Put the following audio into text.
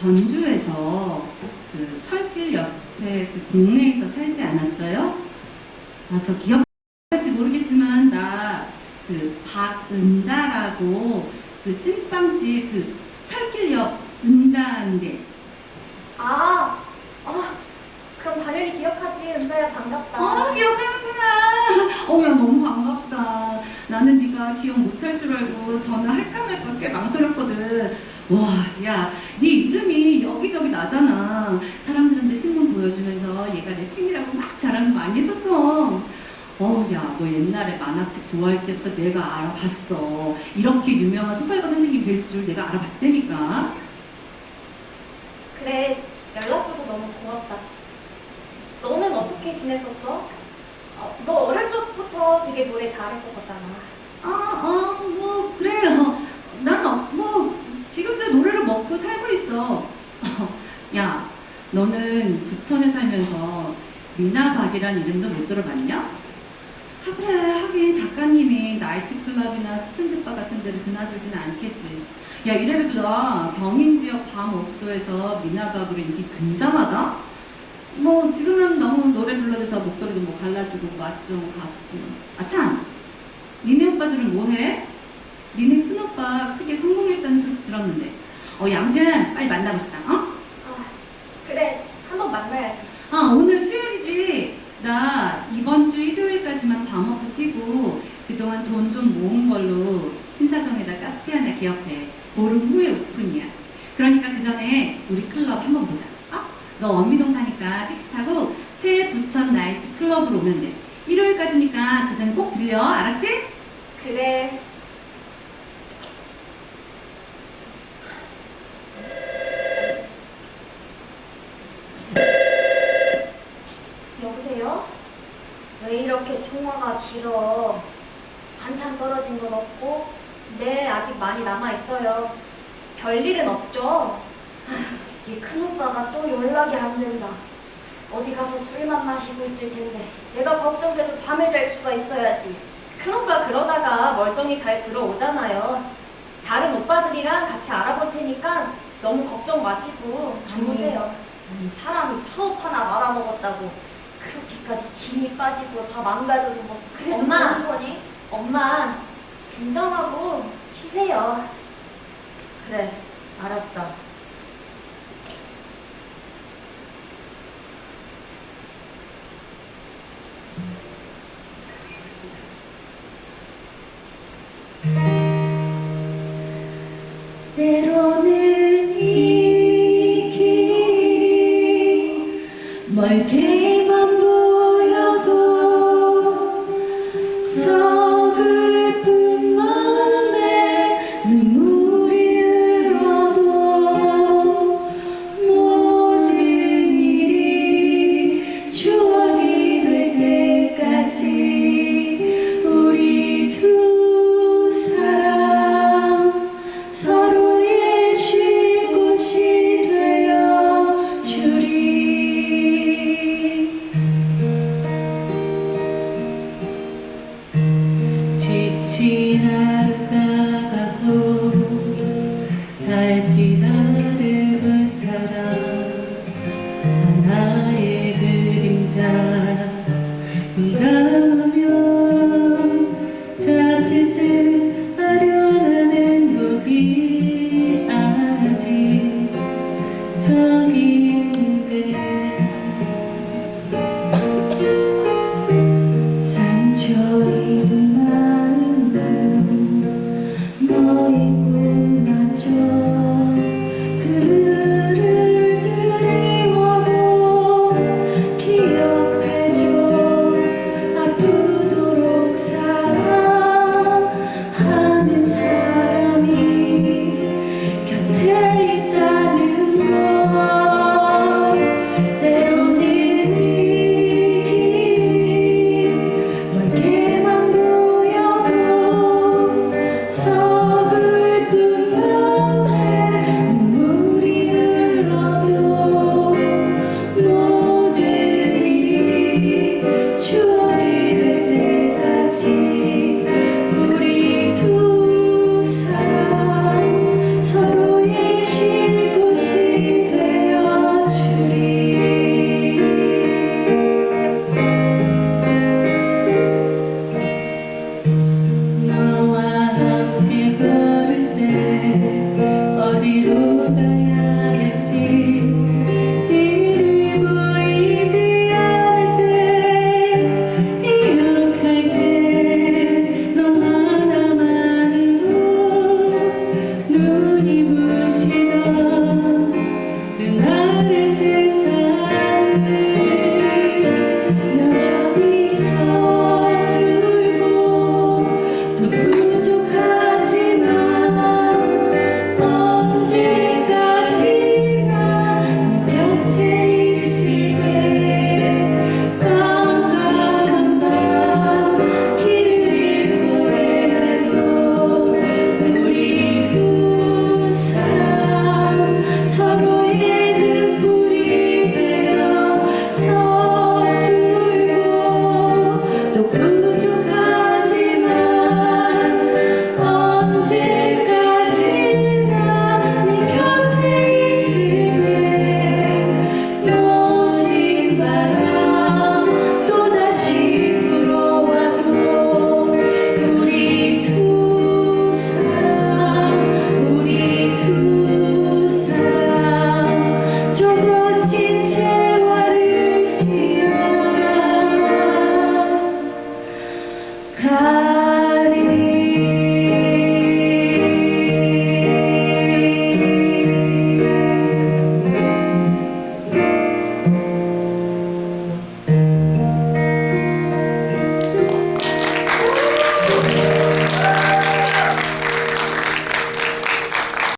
전주에서 그 철길 옆에 그 동네에서 살지 않았어요? 아, 저 기억할지 모르겠지만, 나 그 박은자라고 그 찐빵집 그 철길 옆 은자인데. 아, 어, 그럼 당연히 기억하지. 은자야, 반갑다. 어, 기억하는구나. 어, 야, 너무 반갑다. 나는 네가 기억 못할 줄 알고 전화할까 말까 꽤 망설였거든. 와 야 네 이름이 여기저기 나잖아 사람들한테 신문 보여주면서 얘가 내 친이라고 막 자랑 많이 했었어 어 야 너 옛날에 만화책 좋아할 때부터 내가 알아봤어 이렇게 유명한 소설가 선생님 될줄 내가 알아봤다니까 그래, 연락줘서 너무 고맙다. 너는 어떻게 지냈었어? 어, 너 어릴 적부터 되게 노래 잘했었잖아. 아, 아, 뭐, 그래요. 난, 어, 뭐, 지금도 노래를 먹고 있어. 야, 너는 부천에 살면서 미나박이란 이름도 못 들어봤냐? 아, 그래. 하긴 작가님이 나이트클럽이나 스탠드바 같은 데를 드나들지는 않겠지. 야, 이래봬도 나 경인 지역 밤업소에서 미나박으로 인기 굉장하다? 뭐, 지금은 너무 노래 불러대서 목소리도 뭐 갈라지고 맛좀 같고. 아, 참! 니네 오빠들은 뭐해? 니네 큰오빠 크게 성공했다는 소리 들었는데 어 양재는 빨리 만나고 싶다 어? 아, 그래, 한번 만나야지. 아 오늘 수요일이지 나 이번 주 일요일까지만 밤업소 뛰고 그동안 돈 좀 모은 걸로 신사동에다 카페 하나 개업해 보름 후에 오픈이야 그러니까 그 전에 우리 클럽 한번 보자 어? 너 원미동 사니까 택시 타고 새 부천 나이트 클럽으로 오면 돼 일요일까지니까 그 전에 꼭 들려 알았지? 그래. 여보세요? 왜 이렇게 통화가 길어? 반찬 떨어진 건 없고? 네, 아직 많이 남아있어요. 별일은 없죠? 네 큰오빠가 또 연락이 안 된다. 어디 가서 술만 마시고 있을 텐데 내가 걱정돼서 잠을 잘 수가 있어야지. 큰오빠 그러다가 멀쩡히 잘 들어오잖아요. 다른 오빠들이랑 같이 알아볼 테니까 너무 걱정 마시고 주무세요. 아니 사람이 사업 하나 말아먹었다고 그렇게까지 진이 빠지고 다 망가져도 뭐 그래도 엄마! 되는 거니? 엄마, 진정하고 쉬세요. 그래 알았다. 때로는 이 길이 멀게 지